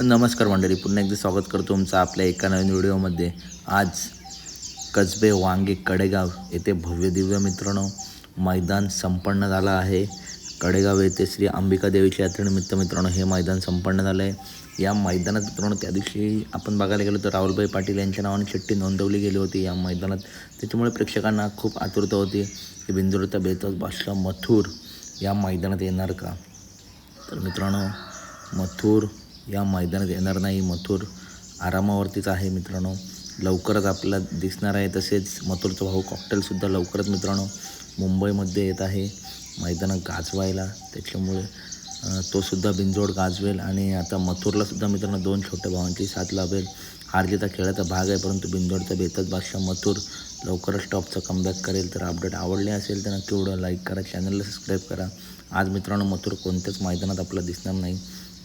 नमस्कार मंडळी पुन्हा एकदा स्वागत करतो तुमचं आपल्या एका नवीन व्हिडिओमध्ये. आज कसबे वांगे कडेगाव येथे भव्य दिव्य मित्रांनो मैदान संपन्न झालं आहे. कडेगाव येथे श्री अंबिका देवीच्या यात्रेनिमित्त मित्रांनो हे मैदान संपन्न झालं आहे. या मैदानात मित्रांनो त्या दिवशी आपण बघायला गेलो तर राहुलभाई पाटील यांच्या नावाने चिठ्ठी नोंदवली गेली होती. या मैदानात त्याच्यामुळे प्रेक्षकांना खूप आतुरता होती. की बिंदुरता बेतोस बादशाह मथुर या मैदानात येणार का? तर मित्रांनो मथुर या मैदानात येणार नाही. मथुर आरामावरतीच आहे मित्रांनो. लवकरच आपल्याला दिसणार आहे तसेच मथुरचा भाऊ कॉकटेलसुद्धा लवकरच मित्रांनो मुंबईमध्ये येत आहे. मैदानात गाजवायला त्याच्यामुळे तोसुद्धा बिंजोड गाजवेल आणि आता मथुरलासुद्धा मित्रांनो दोन छोट्या भावांची साथ लाभेल. हारजीचा खेळाचा भाग आहे परंतु बिंजोडचा बेतच बादशाह मथुर लवकरच टॉपचा कमबॅक करेल. तर अपडेट आवडले असेल तर नक्की व्हिडिओ लाईक करा चॅनलला सबस्क्राईब करा. आज मित्रांनो मथुर कोणत्याच मैदानात आपल्याला दिसणार नाही.